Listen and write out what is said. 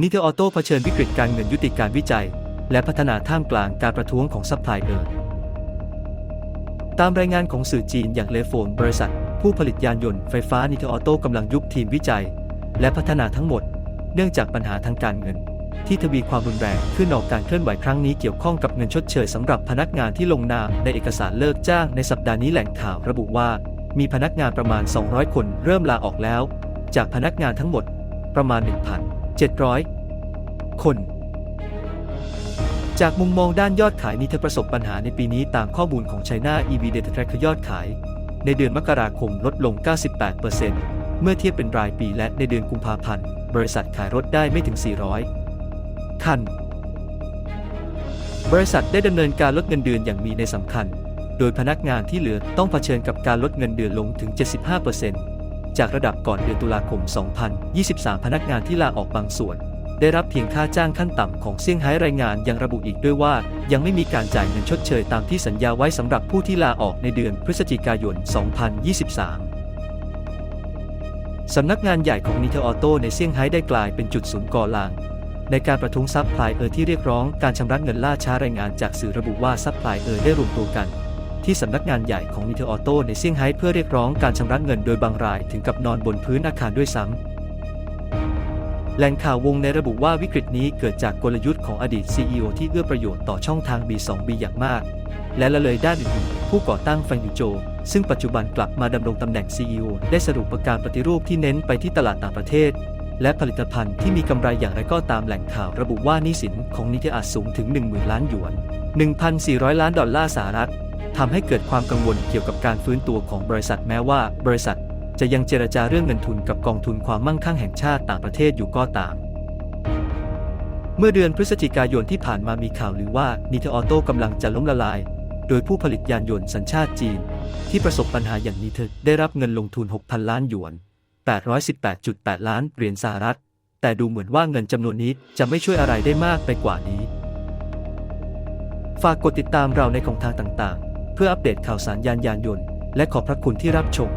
นิเทออโต้เผชิญวิกฤตการเงินยุติการวิจัย และพัฒนาท่ามกลางการประท้วงของซัพพลายเออร์ตามรายงานของสื่อจีนอย่างเลโฟนบริษัท ผู้ผลิตยานยนต์ไฟฟ้านิเทออโต้กำลังยุบทีมวิจัย และพัฒนาทั้งหมด เนื่องจากปัญหาทางการเงิน ที่ทวีความรุนแรงขึ้นออกการเคลื่อนไหวครั้งนี้เกี่ยวข้องกับเงินชดเชยสำหรับพนักงานที่ลงนามในเอกสารเลิกจ้างในสัปดาห์นี้แหล่งข่าวระบุว่า มีพนักงานประมาณ 200 คนเริ่มลาออกแล้ว จากพนักงานทั้งหมด ประมาณ 700 คน จากมุมมองด้านยอดขายนิเธอประสบปัญหาในปีนี้ตามข้อมูลของ China EV Data Tracker ยอดขาย ในเดือนมกราคมลดลง 98%เมื่อเทียบเป็นรายปีและในเดือนกุมภาพันธ์บริษัทขายรถได้ไม่ถึง 400 คัน บริษัทได้ดำเนินการลดเงินเดือนอย่างมีในสำคัญ โดยพนักงานที่เหลือต้องเผชิญกับการลดเงินเดือนลงถึง 75% จากระดับก่อนเดือนตุลาคม 2023 พนักงานที่ลาออกบางส่วน ได้รับเพียงค่าจ้างขั้นต่ำของเซี่ยงไฮ้รายงานยังระบุอีกด้วยว่า ยังไม่มีการจ่ายเงินชดเชยตามที่สัญญาไว้สำหรับผู้ที่ลาออกในเดือนพฤศจิกายน 2023สำนักงานใหญ่ของนิเทอร์อโต้ในเซี่ยงไฮ้ได้กลายเป็นจุดศูนย์ก่อลาง ในการประท้วงซัพพลายเออร์ที่เรียกร้องการชำระเงินล่าช้ารายงานจากสื่อระบุว่าซัพพลายเออร์ได้รวมตัวกัน ที่สำนักงานใหญ่ของนิเทออโต้ในเซี่ยงไฮ้เพื่อเรียกร้องการชำระเงินโดยบางรายถึงกับนอนบนพื้นอาคารด้วยซ้ำแหล่งข่าววงในระบุว่าวิกฤตนี้เกิดจากกลยุทธ์ของอดีต CEO ที่เอื้อประโยชน์ต่อช่องทาง B2B อย่างมาก และละเลยด้านอื่นๆผู้ก่อตั้งฟังยูโจ ซึ่งปัจจุบันกลับมาดำรงตำแหน่ง CEO ได้สรุปประการปฏิรูปที่เน้นไปที่ตลาดต่างประเทศ และผลิตภัณฑ์ที่มีกำไรอย่างไรก็ตามแหล่งข่าวระบุว่าหนี้สินของนิเทอาจสูงถึง 10,000 ล้านหยวน 1,400 ล้านดอลลาร์สหรัฐ ทำให้เกิดความกังวลเกี่ยวกับการฟื้นตัวของบริษัทแม้ว่า บริษัทจะยังเจรจาเรื่องเงินทุนกับกองทุนความมั่งคั่งแห่งชาติต่างประเทศอยู่ก็ตาม เมื่อเดือนพฤศจิกายนที่ผ่านมามีข่าวหรือว่านิเทออโต้กำลังจะล้มละลาย โดยผู้ผลิตยานยนต์สัญชาติจีน ที่ประสบปัญหาอย่างนี้เธอได้รับเงินลงทุน 6,000 ล้านหยวน 818.8 ล้านเหรียญสหรัฐ แต่ดูเหมือนว่าเงินจำนวนนี้จะไม่ช่วยอะไรได้มากไปกว่านี้ ฝากกดติดตามเราในของทางต่างๆ เพื่ออัปเดตข่าวสารยานยานยนต์ และขอบพระคุณที่รับชม